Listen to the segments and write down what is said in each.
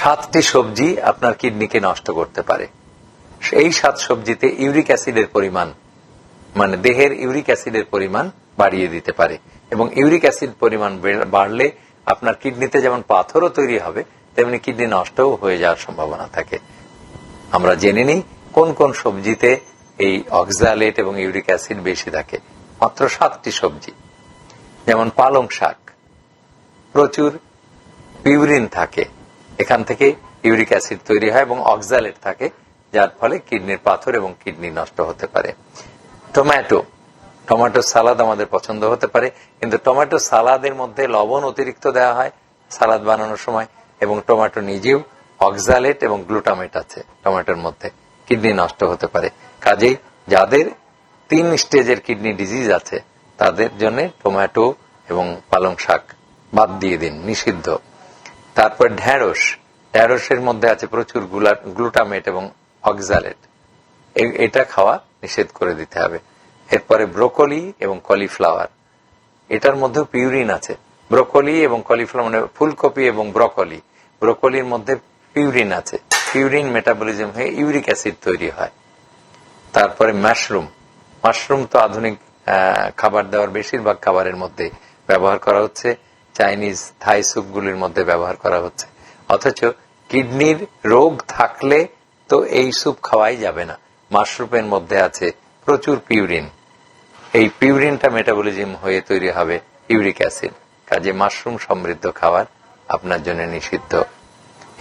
সাতটি সবজি আপনার কিডনিকে নষ্ট করতে পারে। এই সাত সবজিতে ইউরিক অ্যাসিডের পরিমাণ মানে দেহের ইউরিক অ্যাসিডের পরিমাণ বাড়িয়ে দিতে পারে এবং ইউরিক অ্যাসিড পরিমাণ বাড়লে আপনার কিডনিতে যেমন পাথরও তৈরি হবে, তেমনি কিডনি নষ্টও হয়ে যাওয়ার সম্ভাবনা থাকে। আমরা জেনে নিই কোন কোন সবজিতে এই অক্সালেট এবং ইউরিক অ্যাসিড বেশি থাকে। মাত্র সাতটি সবজি, যেমন পালং শাক। প্রচুর পিউরিন থাকে। এখান থেকে ইউরিক অ্যাসিড তৈরি হয় এবং অক্সালেট থাকে, যার ফলে কিডনির পাথর এবং কিডনি নষ্ট হতে পারে। টমেটো টমেটো সালাদ আমাদের পছন্দ হতে পারে, কিন্তু টমেটো সালাদের মধ্যে লবণ অতিরিক্ত দেওয়া হয় সালাদ বানানোর সময়, এবং টমেটো নিজেও অক্সালেট এবং গ্লুটামেট আছে টমেটোর মধ্যে, কিডনি নষ্ট হতে পারে। কাজেই যাদের তিন স্টেজের কিডনি ডিজিজ আছে, তাদের জন্য টমেটো এবং পালং শাক বাদ দিয়ে দিন, নিষিদ্ধ। তারপর ঢ্যাঁড়স ঢ্যাঁড়সের মধ্যে আছে প্রচুর গ্লুটামেট এবং অক্সালেট। এটা খাওয়া নিষেধ করে দিতে হবে। এরপরে ব্রোকলি এবং কলিফ্লাওয়ার। এটার মধ্যেও পিউরিন আছে। ব্রোকলি এবং কলিফ্লাওয়ার মানে ফুলকপি এবং ব্রোকলি। ব্রোকলির মধ্যে পিউরিন আছে। পিউরিন মেটাবলিজম হয়ে ইউরিক অ্যাসিড তৈরি হয়। তারপরে মাশরুম। মাশরুম তো আধুনিক খাবার দেওয়ার বেশিরভাগ খাবারের মধ্যে ব্যবহার করা হচ্ছে। চাইনিজ থাই স্যুপগুলির মধ্যে ব্যবহার করা হচ্ছে। অথচ কিডনির রোগ থাকলে তো এই স্যুপ খাওয়াই যাবে না। মাশরুমের মধ্যে আছে প্রচুর পিউরিন এই পিউরিনটা মেটাবলিজম হয়ে তৈরি হবে ইউরিক অ্যাসিড কাজে মাশরুম সমৃদ্ধ খাবার আপনার জন্য নিষিদ্ধ।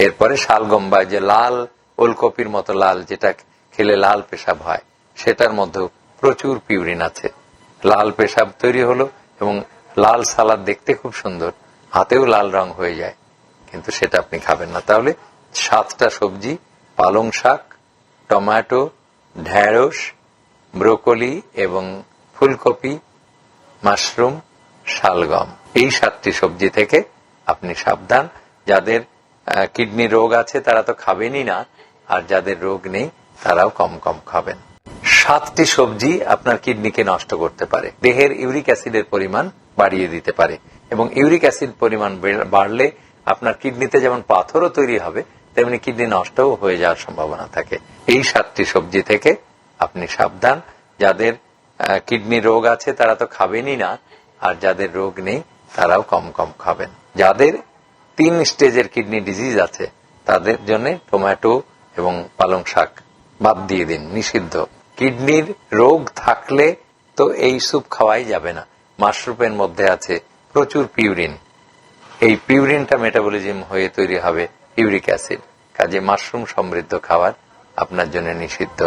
এরপরে শালগম বা যে লাল ওলকপির মতো লাল, যেটা খেলে লাল পেশাব হয়, সেটার মধ্যেও প্রচুর পিউরিন আছে। লাল পেশাব তৈরি হলো এবং লাল সালাদ দেখতে খুব সুন্দর, হাতেও লাল রং হয়ে যায়, কিন্তু সেটা আপনি খাবেন না। তাহলে সাতটা সবজি, পালং শাক, টমেটো ঢেঁড়স ব্রোকলি এবং ফুলকপি, মাশরুম, শালগম। এই সাতটি সবজি থেকে আপনি সাবধান। যাদের কিডনি রোগ আছে তারা তো খাবেনই না, আর যাদের রোগ নেই তারাও কম কম খাবেন। সাতটি সবজি আপনার কিডনিকে নষ্ট করতে পারে। দেহের ইউরিক অ্যাসিডের পরিমাণ বাড়িয়ে দিতে পারে। এবং ইউরিক অ্যাসিড পরিমাণ বাড়লে আপনার কিডনিতে যেমন পাথরও তৈরি হবে, তেমনি কিডনি নষ্টও হয়ে যাওয়ার সম্ভাবনা থাকে। এই সাতটি সবজি থেকে আপনি সাবধান। যাদের কিডনি রোগ আছে তারা তো খাবেনই না, আর যাদের রোগ নেই তারাও কম কম খাবেন। যাদের তিন স্টেজের কিডনি ডিজিজ আছে, তাদের জন্য টমেটো এবং পালং শাক বাদ দিয়ে দিন, নিষিদ্ধ। কিডনির রোগ থাকলে তো এই স্যুপ খাওয়াই যাবে না। মাশরুমের মধ্যে আছে প্রচুর পিউরিন। এই পিউরিনটা মেটাবলিজম হয়ে তৈরি হবে ইউরিক অ্যাসিড। কাজে মাশরুম সমৃদ্ধ খাবার আপনার জন্য নিষিদ্ধ।